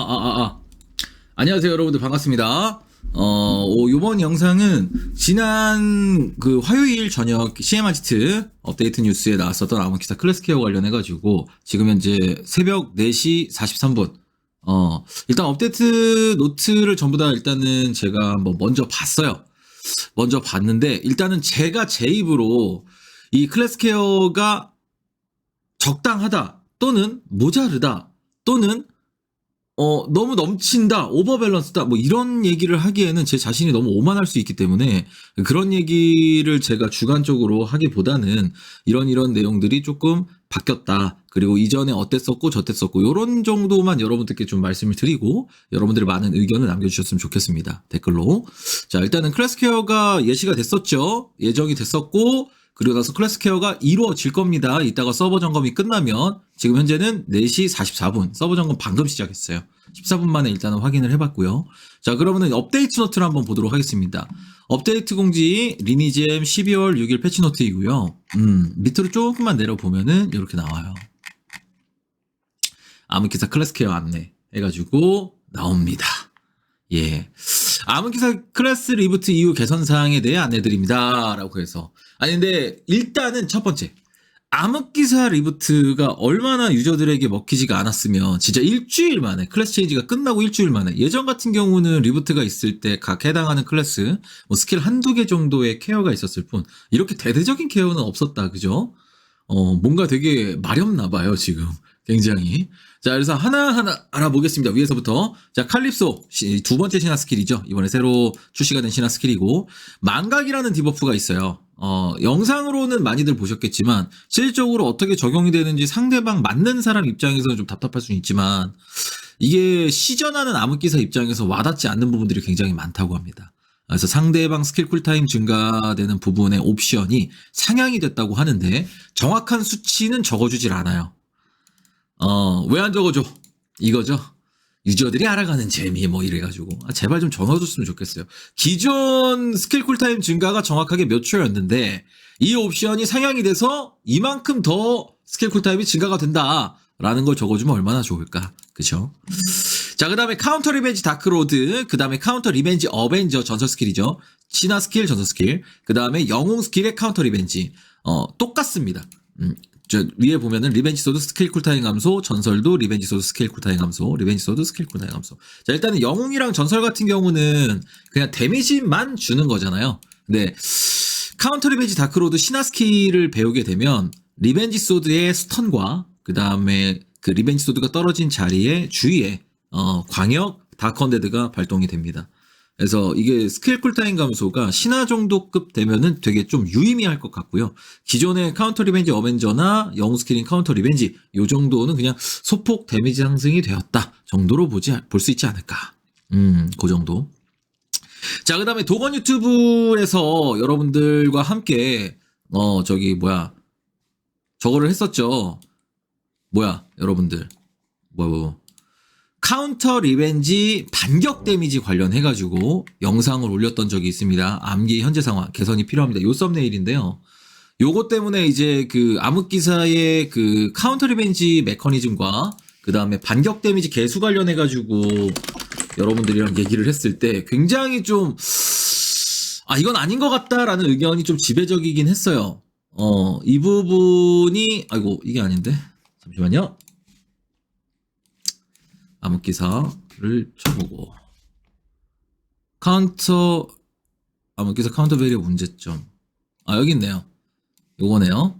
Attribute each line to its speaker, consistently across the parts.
Speaker 1: 아, 아, 아. 안녕하세요, 여러분들. 반갑습니다. 어, 오, 요번 영상은 지난 그 화요일 저녁 CM아지트 업데이트 뉴스에 나왔었던 아몬키사 클래스케어 관련해가지고 지금 현재 새벽 4시 43분. 어, 일단 업데이트 노트를 전부 다 일단은 제가 뭐 먼저 봤어요. 먼저 봤는데 일단은 제가 제 입으로 이 클래스케어가 적당하다 또는 모자르다 또는 어, 너무 넘친다, 오버밸런스다, 뭐 이런 얘기를 하기에는 제 자신이 너무 오만할 수 있기 때문에 그런 얘기를 제가 주관적으로 하기보다는 이런 이런 내용들이 조금 바뀌었다. 그리고 이전에 어땠었고 저땠었고 이런 정도만 여러분들께 좀 말씀을 드리고 여러분들의 많은 의견을 남겨주셨으면 좋겠습니다. 댓글로. 자, 일단은 클래스케어가 예시가 됐었죠. 예정이 됐었고 그리고 나서 클래스케어가 이루어질 겁니다. 이따가 서버 점검이 끝나면 지금 현재는 4시 44분 서버 점검 방금 시작했어요. 14분 만에 일단은 확인을 해봤고요. 자 그러면은 업데이트 노트를 한번 보도록 하겠습니다. 업데이트 공지 리니지엠 12월 6일 패치 노트이고요. 음 밑으로 조금만 내려보면은 이렇게 나와요. 암흑기사 클래스 케어 안내 해가지고 나옵니다. 예. 암흑기사 클래스 리부트 이후 개선 사항에 대해 안내드립니다. 라고 해서. 아니, 근데 일단은 첫 번째. 암흑기사 리부트가 얼마나 유저들에게 먹히지가 않았으면 진짜 일주일 만에 클래스 체인지가 끝나고 일주일 만에 예전 같은 경우는 리부트가 있을 때 각 해당하는 클래스 뭐 스킬 한두 개 정도의 케어가 있었을 뿐 이렇게 대대적인 케어는 없었다 그죠? 어 뭔가 되게 마렵나 봐요 지금. 굉장히. 자 그래서 하나하나 알아보겠습니다 위에서부터. 자 칼립소. 시- 두 번째 신화 스킬이죠. 이번에 새로 출시가 된 신화 스킬이고. 망각이라는 디버프가 있어요 어 영상으로는 많이들 보셨겠지만 실질적으로 어떻게 적용이 되는지 상대방 맞는 사람 입장에서는 좀 답답할 수는 있지만 이게 시전하는 암흑기사 입장에서 와닿지 않는 부분들이 굉장히 많다고 합니다 그래서 상대방 스킬 쿨타임 증가되는 부분의 옵션이 상향이 됐다고 하는데 정확한 수치는 적어주질 않아요 어, 왜 안 적어줘? 이거죠. 유저들이 알아가는 재미 뭐 이래가지고 아, 제발 좀 적어줬으면 좋겠어요. 기존 스킬 쿨타임 증가가 정확하게 몇 초였는데 이 옵션이 상향이 돼서 이만큼 더 스킬 쿨타임이 증가가 된다라는 걸 적어주면 얼마나 좋을까, 그죠? 자, 그 다음에 카운터 리벤지 다크로드, 그 다음에 카운터 리벤지 어벤져 전설 스킬이죠. 신화 스킬 전설 스킬, 그 다음에 영웅 스킬의 카운터 리벤지, 어, 똑같습니다. 음, 저 위에 보면은 리벤지 소드 스킬 쿨타임 감소, 전설도 리벤지 소드 스킬 쿨타임 감소, 리벤지 소드 스킬 쿨타임 감소. 자, 일단은 영웅이랑 전설 같은 경우는 그냥 데미지만 주는 거잖아요. 근데 카운터 리벤지 다크로드 신화 스킬을 배우게 되면 리벤지 소드의 스턴과 그 다음에 그 리벤지 소드가 떨어진 자리에 주위에 어, 광역 다컨데드가 발동이 됩니다. 그래서 이게 스킬 쿨타임 감소가 신화 정도급 되면은 되게 좀 유의미할 것 같고요. 기존의 카운터 리벤지 어벤져나 영웅 스킬인 카운터 리벤지 요 정도는 그냥 소폭 데미지 상승이 되었다 정도로 보지 볼 수 있지 않을까. 음, 그 정도. 자, 그 다음에 도건 유튜브에서 여러분들과 함께, 어, 저기, 뭐야. 저거를 했었죠. 뭐야, 여러분들. 뭐, 뭐. 카운터 리벤지 반격 데미지 관련해가지고 영상을 올렸던 적이 있습니다. 암기 현재 상황 개선이 필요합니다. 요 썸네일인데요. 요것 때문에 이제 그 암흑기사의 그 카운터 리벤지 메커니즘과 그 다음에 반격 데미지 개수 관련해가지고 여러분들이랑 얘기를 했을 때 굉장히 좀, 아, 이건 아닌 것 같다라는 의견이 좀 지배적이긴 했어요. 어, 이 부분이, 아이고, 이게 아닌데. 잠시만요. 암흑기사를 쳐보고. 카운터, 암흑기사 카운터 베리어 문제점. 아, 여기 있네요. 요거네요.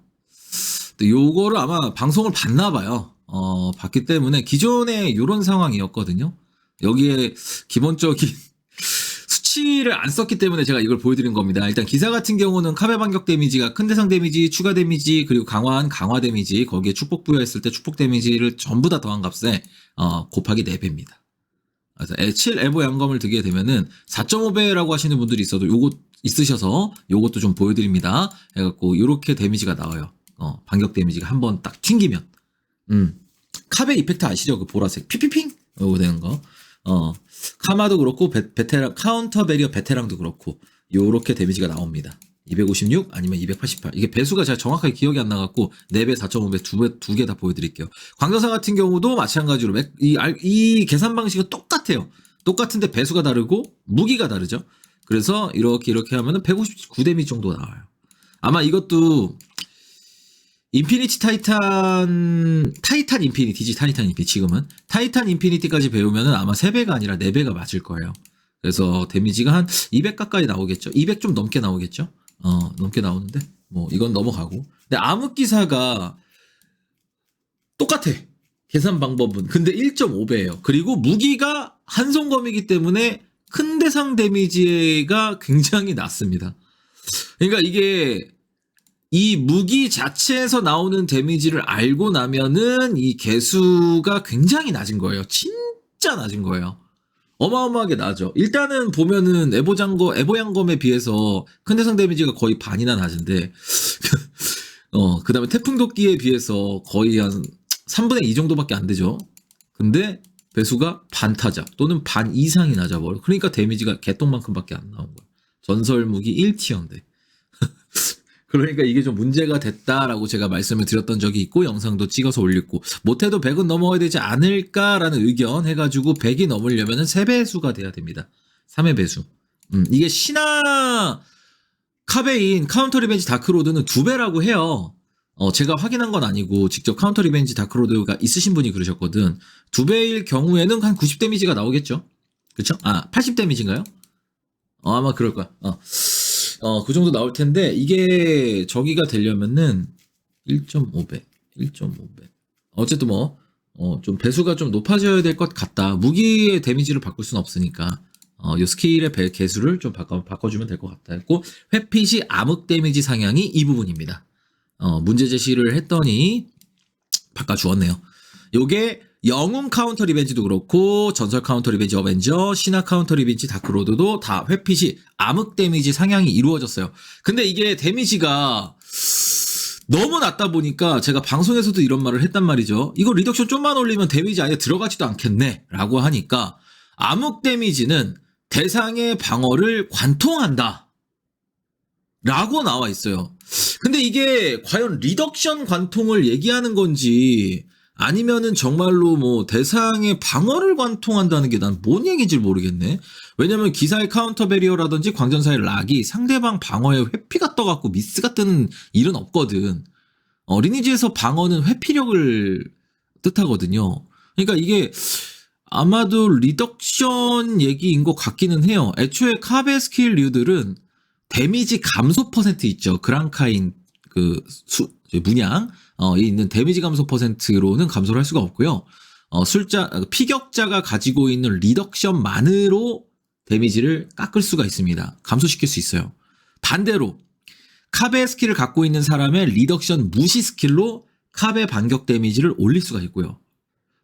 Speaker 1: 요거를 아마 방송을 봤나 봐요. 어, 봤기 때문에 기존에 요런 상황이었거든요. 여기에 기본적인 수치를 안 썼기 때문에 제가 이걸 보여드린 겁니다. 일단 기사 같은 경우는 카베 반격 데미지가 큰 대상 데미지, 추가 데미지, 그리고 강화한 강화 데미지, 거기에 축복 부여했을 때 축복 데미지를 전부 다 더한 값에 어, 곱하기 4배입니다. 그래서 7 에보 양검을 드게 되면은 4.5배라고 하시는 분들이 있어도 요거 있으셔서 요것도 좀 보여드립니다. 해갖고 요렇게 데미지가 나와요. 어, 반격 데미지가 한 번 딱 튕기면. 음. 카베 이펙트 아시죠? 그 보라색 피피핑 요거 되는 거. 어, 카마도 그렇고 베, 베테랑 카운터 베리어 베테랑도 그렇고 요렇게 데미지가 나옵니다. 256 아니면 288 이게 배수가 제가 정확하게 기억이 안 나갖고 4배 4.5배 두개 다 보여드릴게요. 광전사 같은 경우도 마찬가지로 맥- 이, 알- 이 계산 방식은 똑같아요. 똑같은데 배수가 다르고 무기가 다르죠. 그래서 이렇게 이렇게 하면은 159 데미지 정도 나와요. 아마 이것도 인피니티 타이탄 타이탄 인피니티지 타이탄 인피니티 지금은 타이탄 인피니티까지 배우면은 아마 3배가 아니라 4배가 맞을 거예요 그래서 데미지가 한 200 가까이 나오겠죠. 200 좀 넘게 나오겠죠. 어, 넘게 나오는데 뭐 이건 넘어가고. 근데 암흑기사가 똑같아. 계산 방법은. 근데 1.5배예요. 그리고 무기가 한손검이기 때문에 큰 대상 데미지가 굉장히 낮습니다. 그러니까 이게 이 무기 자체에서 나오는 데미지를 알고 나면은 이 개수가 굉장히 낮은 거예요. 진짜 낮은 거예요. 어마어마하게 나죠. 일단은 보면은 에보장거, 에보양검에 비해서 큰 대상 데미지가 거의 반이나 낮은데, 어, 그 다음에 태풍도끼에 비해서 거의 한 3분의 2 정도밖에 안 되죠. 근데 배수가 반 타작 또는 반 이상이 낮아버려. 그러니까 데미지가 개똥만큼밖에 안 나온 거야. 전설 무기 1티어인데. 그러니까 이게 좀 문제가 됐다라고 제가 말씀을 드렸던 적이 있고 영상도 찍어서 올렸고 못해도 100은 넘어야 되지 않을까라는 의견 해가지고 100이 넘으려면 3배수가 돼야 됩니다. 3의 배수. 음, 이게 신화 카베인 카운터 리벤지 다크로드는 2배라고 해요. 어, 제가 확인한 건 아니고 직접 카운터 리벤지 다크로드가 있으신 분이 그러셨거든. 2배일 경우에는 한 90 데미지가 나오겠죠? 그쵸? 아, 80 데미지인가요? 어, 아마 그럴 거야. 어. 어, 그 정도 나올 텐데, 이게 저기가 되려면은 1.5배, 1.5배. 어쨌든 뭐, 어, 좀 배수가 좀 높아져야 될 것 같다. 무기의 데미지를 바꿀 수는 없으니까, 어, 요 스킬의 배, 개수를 좀 바꿔, 바꿔주면 될 것 같다 했고, 회핏이 암흑 데미지 상향이 이 부분입니다. 어, 문제 제시를 했더니, 바꿔주었네요. 요게 영웅 카운터 리벤지도 그렇고 전설 카운터 리벤지 어벤져 신화 카운터 리벤지 다크로드도 다 회핏이 암흑 데미지 상향이 이루어졌어요. 근데 이게 데미지가 너무 낮다 보니까 제가 방송에서도 이런 말을 했단 말이죠. 이거 리덕션 좀만 올리면 데미지 아예 들어가지도 않겠네 라고 하니까 암흑 데미지는 대상의 방어를 관통한다. 라고 나와 있어요. 근데 이게 과연 리덕션 관통을 얘기하는 건지 아니면은 정말로 뭐 대상의 방어를 관통한다는 게 난 뭔 얘기인지 모르겠네. 왜냐면 기사의 카운터 베리어라든지 광전사의 락이 상대방 방어에 회피가 떠갖고 미스가 뜨는 일은 없거든. 어, 리니지에서 방어는 회피력을 뜻하거든요. 그러니까 이게 아마도 리덕션 얘기인 것 같기는 해요. 애초에 카베 스킬 류들은 데미지 감소 퍼센트 있죠. 그랑카인 그 수, 문양 어, 이 있는 데미지 감소 퍼센트로는 감소를 할 수가 없고요. 어, 술자 피격자가 가지고 있는 리덕션만으로 데미지를 깎을 수가 있습니다. 감소시킬 수 있어요. 반대로 카베 스킬을 갖고 있는 사람의 리덕션 무시 스킬로 카베 반격 데미지를 올릴 수가 있고요.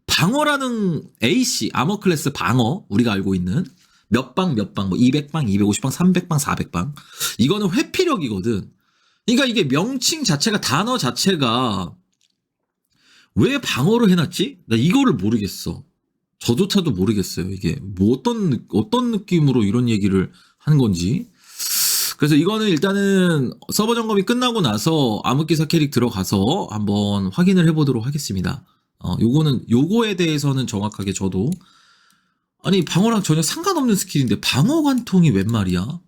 Speaker 1: 방어라는 AC 아머 클래스 방어 우리가 알고 있는 몇 방 몇방 뭐 200방, 250방, 300방, 400방 이거는 회피력이거든. 그러니까 이게 명칭 자체가 단어 자체가 왜 방어를 해놨지? 나 이거를 모르겠어. 저조차도 모르겠어요. 이게 뭐 어떤 느- 어떤 느낌으로 이런 얘기를 하는 건지. 그래서 이거는 일단은 서버 점검이 끝나고 나서 암흑기사 캐릭 들어가서 한번 확인을 해보도록 하겠습니다. 어, 요거는 요거에 대해서는 정확하게 저도 아니 방어랑 전혀 상관없는 스킬인데 방어 관통이 웬 말이야?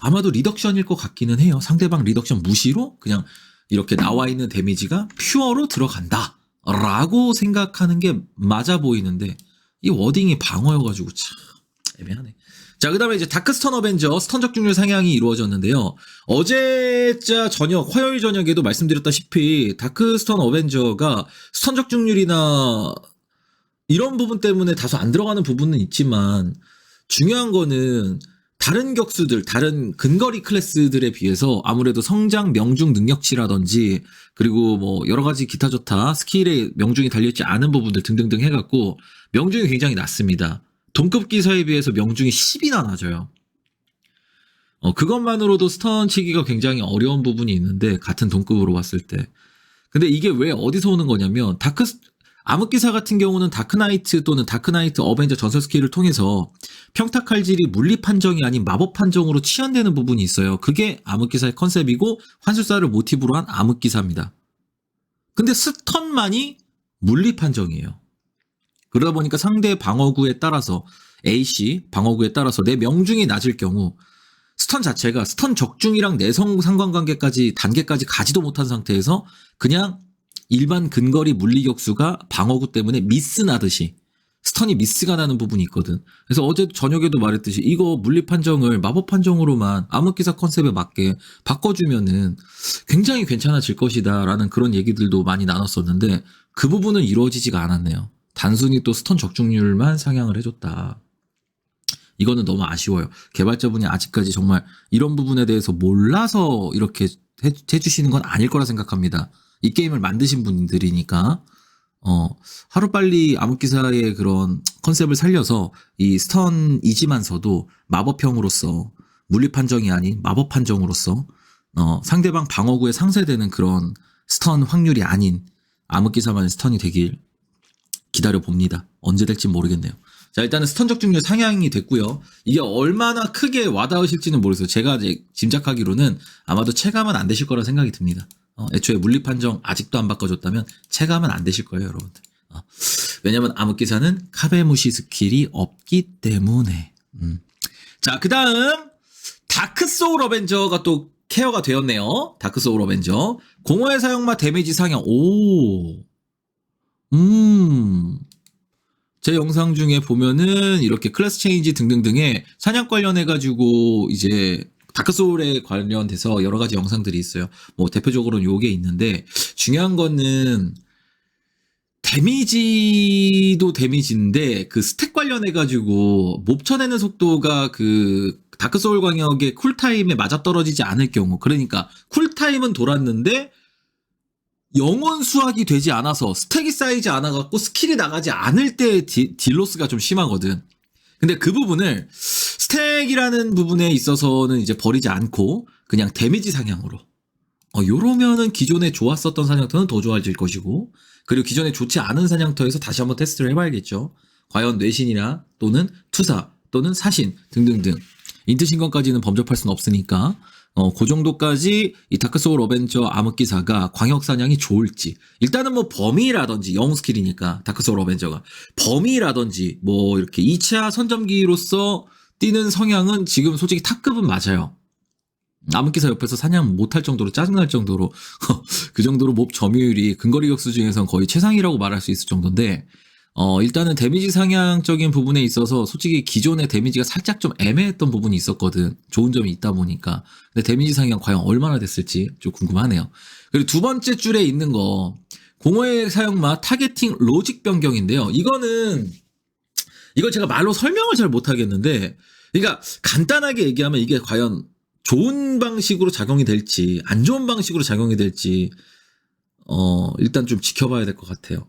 Speaker 1: 아마도 리덕션일 것 같기는 해요. 상대방 리덕션 무시로 그냥 이렇게 나와 있는 데미지가 퓨어로 들어간다. 라고 생각하는 게 맞아 보이는데 이 워딩이 방어여가지고 참 애매하네. 자, 그 다음에 이제 다크스턴 어벤져 스턴적 중률 상향이 이루어졌는데요. 어제자 저녁, 화요일 저녁에도 말씀드렸다시피 다크스턴 어벤져가 스턴적 중률이나 이런 부분 때문에 다소 안 들어가는 부분은 있지만 중요한 거는 다른 격수들, 다른 근거리 클래스들에 비해서 아무래도 성장 명중 능력치라든지 그리고 뭐 여러 가지 기타 좋다 스킬에 명중이 달려있지 않은 부분들 등등등 해갖고 명중이 굉장히 낮습니다. 동급 기사에 비해서 명중이 10이나 낮아요. 어, 그것만으로도 스턴 치기가 굉장히 어려운 부분이 있는데 같은 동급으로 봤을 때. 근데 이게 왜 어디서 오는 거냐면 다크 암흑기사 같은 경우는 다크나이트 또는 다크나이트 어벤져 전설 스킬을 통해서 평타 칼질이 물리 판정이 아닌 마법 판정으로 치환되는 부분이 있어요. 그게 암흑기사의 컨셉이고 환술사를 모티브로 한 암흑기사입니다. 근데 스턴만이 물리 판정이에요. 그러다 보니까 상대 방어구에 따라서 A씨 방어구에 따라서 내 명중이 낮을 경우 스턴 자체가 스턴 적중이랑 내성 상관관계까지 단계까지 가지도 못한 상태에서 그냥 일반 근거리 물리 격수가 방어구 때문에 미스 나듯이 스턴이 미스가 나는 부분이 있거든. 그래서 어제 저녁에도 말했듯이 이거 물리 판정을 마법 판정으로만 암흑기사 컨셉에 맞게 바꿔주면은 굉장히 괜찮아질 것이다라는 그런 얘기들도 많이 나눴었는데 그 부분은 이루어지지가 않았네요. 단순히 또 스턴 적중률만 상향을 해줬다. 이거는 너무 아쉬워요. 개발자분이 아직까지 정말 이런 부분에 대해서 몰라서 이렇게 해, 해주시는 건 아닐 거라 생각합니다. 이 게임을 만드신 분들이니까. 어, 하루빨리 암흑기사의 그런 컨셉을 살려서 이 스턴이지만서도 마법형으로서 물리 판정이 아닌 마법 판정으로서 어, 상대방 방어구에 상쇄되는 그런 스턴 확률이 아닌 암흑기사만의 스턴이 되길 기다려 봅니다. 언제 될지 모르겠네요. 자, 일단은 스턴 적중률 상향이 됐고요. 이게 얼마나 크게 와닿으실지는 모르겠어요. 제가 이제 짐작하기로는 아마도 체감은 안 되실 거라 생각이 듭니다. 어, 애초에 물리 판정 아직도 안 바꿔줬다면 체감은 안 되실 거예요, 여러분들. 어, 왜냐면 암흑기사는 카베무시 스킬이 없기 때문에. 음. 자, 그 다음 다크 소울 어벤져가 또 케어가 되었네요. 다크 소울 어벤져. 공허의 사용마 데미지 상향. 오. 음. 제 영상 중에 보면은 이렇게 클래스 체인지 등등등의 사냥 관련해가지고 이제 다크소울에 관련돼서 여러 가지 영상들이 있어요. 뭐 대표적으로는 요게 있는데 중요한 거는 데미지도 데미지인데 그 스택 관련해 가지고 몹 쳐내는 속도가 그 다크 소울 광역의 쿨타임에 맞아떨어지지 않을 경우 그러니까 쿨타임은 돌았는데 영원 수확이 되지 않아서 스택이 쌓이지 않아 갖고 스킬이 나가지 않을 때 디- 딜로스가 좀 심하거든. 근데 그 부분을 스택이라는 부분에 있어서는 이제 버리지 않고 그냥 데미지 상향으로. 어, 요러면은 기존에 좋았었던 사냥터는 더 좋아질 것이고, 그리고 기존에 좋지 않은 사냥터에서 다시 한번 테스트를 해봐야겠죠. 과연 뇌신이나 또는 투사 또는 사신 등등등. 인트신건까지는 범접할 수는 없으니까, 어, 그 정도까지 이 다크소울 어벤져 암흑기사가 광역사냥이 좋을지. 일단은 뭐 범위라든지 영웅 스킬이니까, 다크소울 어벤져가. 범위라든지, 뭐 이렇게 2차 선점기로서 뛰는 성향은 지금 솔직히 탑급은 맞아요. 암흑기사 옆에서 사냥 못할 정도로 짜증날 정도로 그 정도로 몹 점유율이 근거리 격수 중에선 거의 최상이라고 말할 수 있을 정도인데 어 일단은 데미지 상향적인 부분에 있어서 솔직히 기존의 데미지가 살짝 좀 애매했던 부분이 있었거든. 좋은 점이 있다 보니까. 근데 데미지 상향 과연 얼마나 됐을지 좀 궁금하네요. 그리고 두 번째 줄에 있는 거 공허의 사용마 타겟팅 로직 변경인데요. 이거는 이걸 제가 말로 설명을 잘 못하겠는데 그러니까 간단하게 얘기하면 이게 과연 좋은 방식으로 작용이 될지 안 좋은 방식으로 작용이 될지 어 일단 좀 지켜봐야 될 것 같아요.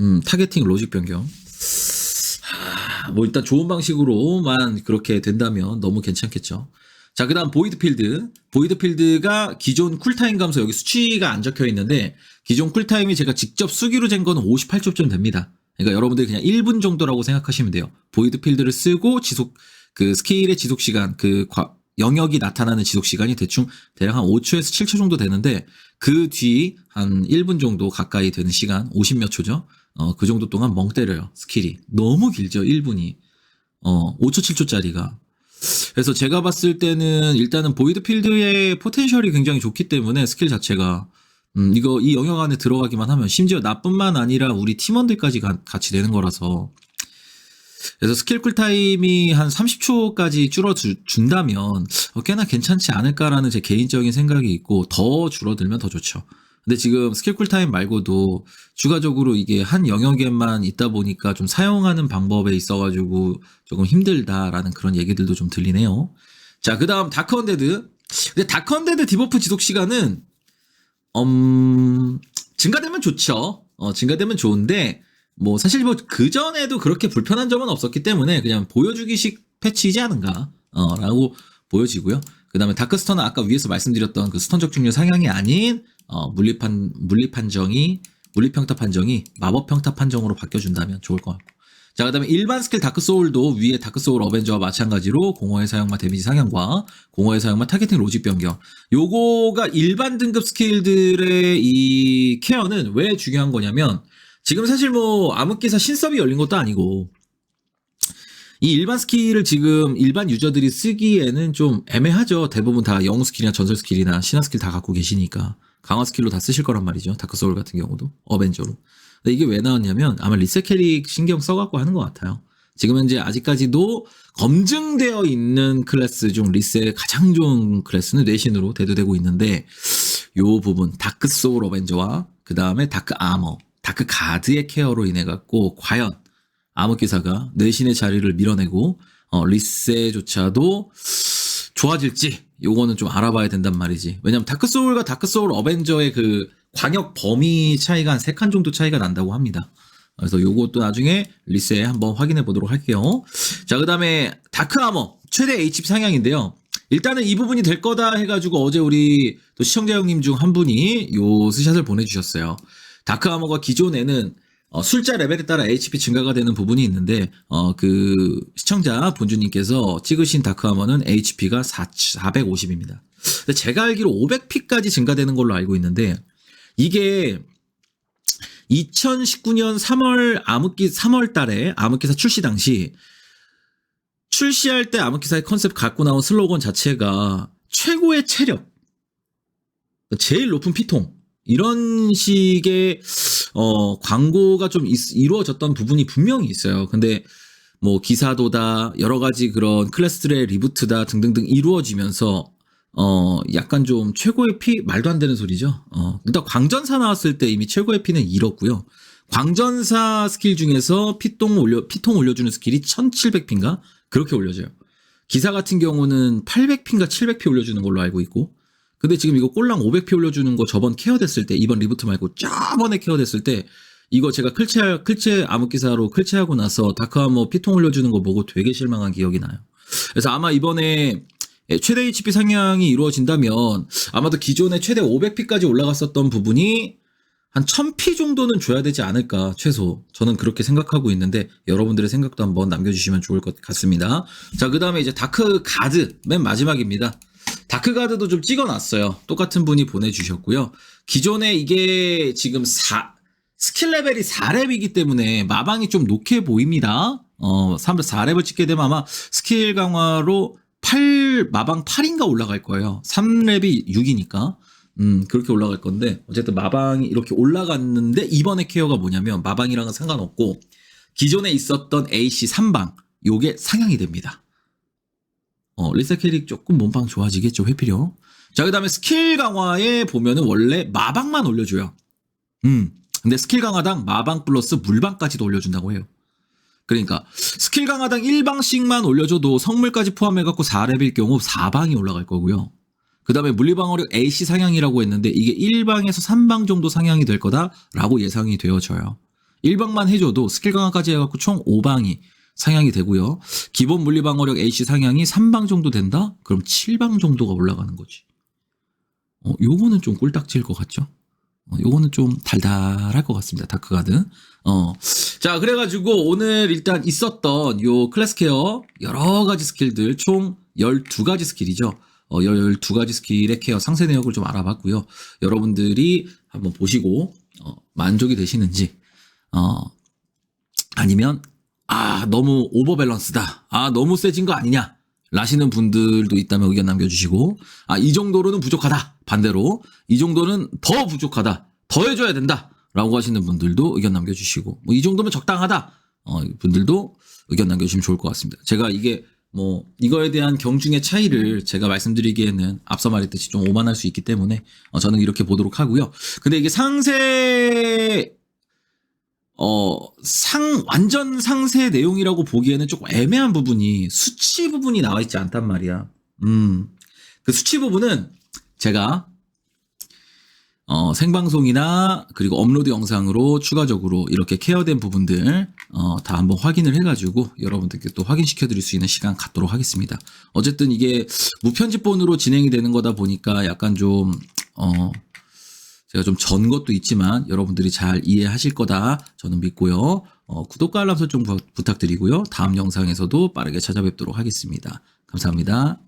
Speaker 1: 음 타겟팅 로직 변경. 하, 뭐 일단 좋은 방식으로만 그렇게 된다면 너무 괜찮겠죠. 자, 그 다음 보이드 필드. 보이드 필드가 기존 쿨타임 감소 여기 수치가 안 적혀 있는데 기존 쿨타임이 제가 직접 수기로 잰 거는 58초쯤 됩니다. 그러니까 여러분들이 그냥 1분 정도라고 생각하시면 돼요. 보이드 필드를 쓰고 지속 그 스킬의 지속 시간 그 과- 영역이 나타나는 지속 시간이 대충 대략 한 5초에서 7초 정도 되는데 그 뒤 한 1분 정도 가까이 되는 시간 50몇 초죠. 어, 그 정도 동안 멍 때려요. 스킬이. 너무 길죠. 1분이. 어, 5초 7초짜리가. 그래서 제가 봤을 때는 일단은 보이드 필드의 포텐셜이 굉장히 좋기 때문에 스킬 자체가 음, 이거 이 영역 안에 들어가기만 하면 심지어 나뿐만 아니라 우리 팀원들까지 가- 같이 되는 거라서 그래서 스킬 쿨타임이 한 30초까지 줄어준다면 어, 꽤나 괜찮지 않을까라는 제 개인적인 생각이 있고 더 줄어들면 더 좋죠. 근데 지금 스킬 쿨타임 말고도 추가적으로 이게 한 영역에만 있다 보니까 좀 사용하는 방법에 있어가지고 조금 힘들다라는 그런 얘기들도 좀 들리네요. 자, 그 다음 다크 언데드. 근데 다크 언데드 디버프 지속 시간은 음, 증가되면 좋죠. 어, 증가되면 좋은데, 뭐, 사실 뭐, 그 전에도 그렇게 불편한 점은 없었기 때문에 그냥 보여주기식 패치이지 않은가, 어, 라고 보여지고요. 그 다음에 다크스턴은 아까 위에서 말씀드렸던 그 스턴 적 중률 상향이 아닌, 어, 물리판, 물리 판정이 물리평타 판정이 마법평타 판정으로 바뀌어준다면 좋을 것 같고. 자, 그 다음에 일반 스킬 다크소울도 위에 다크소울 어벤져와 마찬가지로 공허의 사용마 데미지 상향과 공허의 사용마 타겟팅 로직 변경. 요거가 일반 등급 스킬들의 이 케어는 왜 중요한 거냐면 지금 사실 뭐 암흑기사 신섭이 열린 것도 아니고 이 일반 스킬을 지금 일반 유저들이 쓰기에는 좀 애매하죠. 대부분 다 영웅 스킬이나 전설 스킬이나 신화 스킬 다 갖고 계시니까 강화 스킬로 다 쓰실 거란 말이죠. 다크 소울 같은 경우도 어벤져로. 근데 이게 왜 나왔냐면 아마 리셋 캐릭 신경 써갖고 하는 것 같아요. 지금 현재 아직까지도 검증되어 있는 클래스 중 리셋의 가장 좋은 클래스는 뇌신으로 대두되고 있는데 요 부분 다크 소울 어벤져와 그 다음에 다크 아머, 다크 가드의 케어로 인해 갖고 과연 암흑기사가 뇌신의 자리를 밀어내고 어, 리셋조차도 좋아질지 요거는 좀 알아봐야 된단 말이지. 왜냐면 다크 소울과 다크 소울 어벤져의 그 광역 범위 차이가 한 3칸 정도 차이가 난다고 합니다. 그래서 요것도 나중에 리셋 한번 확인해 보도록 할게요. 자, 그 다음에 다크 아머 최대 HP 상향인데요. 일단은 이 부분이 될 거다 해가지고 어제 우리 또 시청자 형님 중 한 분이 요 스샷을 보내주셨어요. 다크 아머가 기존에는 어, 술자 레벨에 따라 HP 증가가 되는 부분이 있는데 어, 그 시청자 본주님께서 찍으신 다크 아머는 HP가 450입니다. 근데 제가 알기로 500P까지 증가되는 걸로 알고 있는데 이게 2019년 3월 암흑기 3월 달에 암흑기사 출시 당시 출시할 때 암흑기사의 컨셉 갖고 나온 슬로건 자체가 최고의 체력 제일 높은 피통 이런 식의 어 광고가 좀 있- 이루어졌던 부분이 분명히 있어요. 근데 뭐 기사도다 여러 가지 그런 클래스들의 리부트다 등등등 이루어지면서 어 약간 좀 최고의 피 말도 안 되는 소리죠. 어 일단 광전사 나왔을 때 이미 최고의 피는 잃었고요. 광전사 스킬 중에서 피통 올려 피통 올려주는 스킬이 1,700피인가 그렇게 올려져요. 기사 같은 경우는 800피인가 700피 올려주는 걸로 알고 있고. 근데 지금 이거 꼴랑 500피 올려주는 거 저번 케어 됐을 때 이번 리부트 말고 저번에 케어 됐을 때 이거 제가 클체 클체 암흑기사로 클체하고 나서 다크아머 피통 올려주는 거 보고 되게 실망한 기억이 나요. 그래서 아마 이번에 예, 최대 HP 상향이 이루어진다면 아마도 기존에 최대 500피까지 올라갔었던 부분이 한 1000피 정도는 줘야 되지 않을까 최소 저는 그렇게 생각하고 있는데 여러분들의 생각도 한번 남겨주시면 좋을 것 같습니다. 자 그 다음에 이제 다크 가드 맨 마지막입니다. 다크 가드도 좀 찍어놨어요. 똑같은 분이 보내주셨고요. 기존에 이게 지금 4 스킬 레벨이 4렙이기 때문에 마방이 좀 높게 보입니다. 어, 3, 4렙을 찍게 되면 아마 스킬 강화로 8, 마방 8인가 올라갈 거예요. 3렙이 6이니까. 음, 그렇게 올라갈 건데, 어쨌든 마방이 이렇게 올라갔는데, 이번에 케어가 뭐냐면, 마방이랑은 상관없고, 기존에 있었던 AC 3방, 요게 상향이 됩니다. 어, 리셋 캐릭 조금 몸빵 좋아지겠죠, 회피력. 자, 그 다음에 스킬 강화에 보면은 원래 마방만 올려줘요. 음, 근데 스킬 강화당 마방 플러스 물방까지도 올려준다고 해요. 그러니까 스킬 강화당 1방씩만 올려줘도 성물까지 포함해갖고 4렙일 경우 4방이 올라갈 거고요. 그 다음에 물리방어력 AC 상향이라고 했는데 이게 1방에서 3방 정도 상향이 될 거다라고 예상이 되어져요. 1방만 해줘도 스킬 강화까지 해갖고 총 5방이 상향이 되고요. 기본 물리 방어력 AC 상향이 3방 정도 된다? 그럼 7방 정도가 올라가는 거지. 어, 요거는 좀 꿀딱지일 것 같죠? 어, 요거는 좀 달달할 것 같습니다. 다크가드. 어. 자, 그래가지고 오늘 일단 있었던 요 클래스 케어 여러 가지 스킬들 총 12가지 스킬이죠. 어, 12가지 스킬의 케어 상세 내역을 좀 알아봤고요. 여러분들이 한번 보시고, 어, 만족이 되시는지, 어, 아니면, 아, 너무 오버밸런스다. 아, 너무 세진 거 아니냐. 라시는 분들도 있다면 의견 남겨주시고, 아, 이 정도로는 부족하다. 반대로, 이 정도는 더 부족하다. 더 해줘야 된다. 라고 하시는 분들도 의견 남겨주시고, 뭐, 이 정도면 적당하다. 어, 분들도 의견 남겨주시면 좋을 것 같습니다. 제가 이게, 뭐, 이거에 대한 경중의 차이를 제가 말씀드리기에는 앞서 말했듯이 좀 오만할 수 있기 때문에, 어, 저는 이렇게 보도록 하고요. 근데 이게 상세, 어, 상, 완전 상세 내용이라고 보기에는 조금 애매한 부분이 수치 부분이 나와 있지 않단 말이야. 음. 그 수치 부분은 제가 어, 생방송이나 그리고 업로드 영상으로 추가적으로 이렇게 케어된 부분들 어, 다 한번 확인을 해가지고 여러분들께 또 확인시켜 드릴 수 있는 시간 갖도록 하겠습니다. 어쨌든 이게 무편집본으로 진행이 되는 거다 보니까 약간 좀 어, 제가 좀 전 것도 있지만 여러분들이 잘 이해하실 거다 저는 믿고요. 어, 구독과 알람 설정 부- 부탁드리고요. 다음 영상에서도 빠르게 찾아뵙도록 하겠습니다. 감사합니다.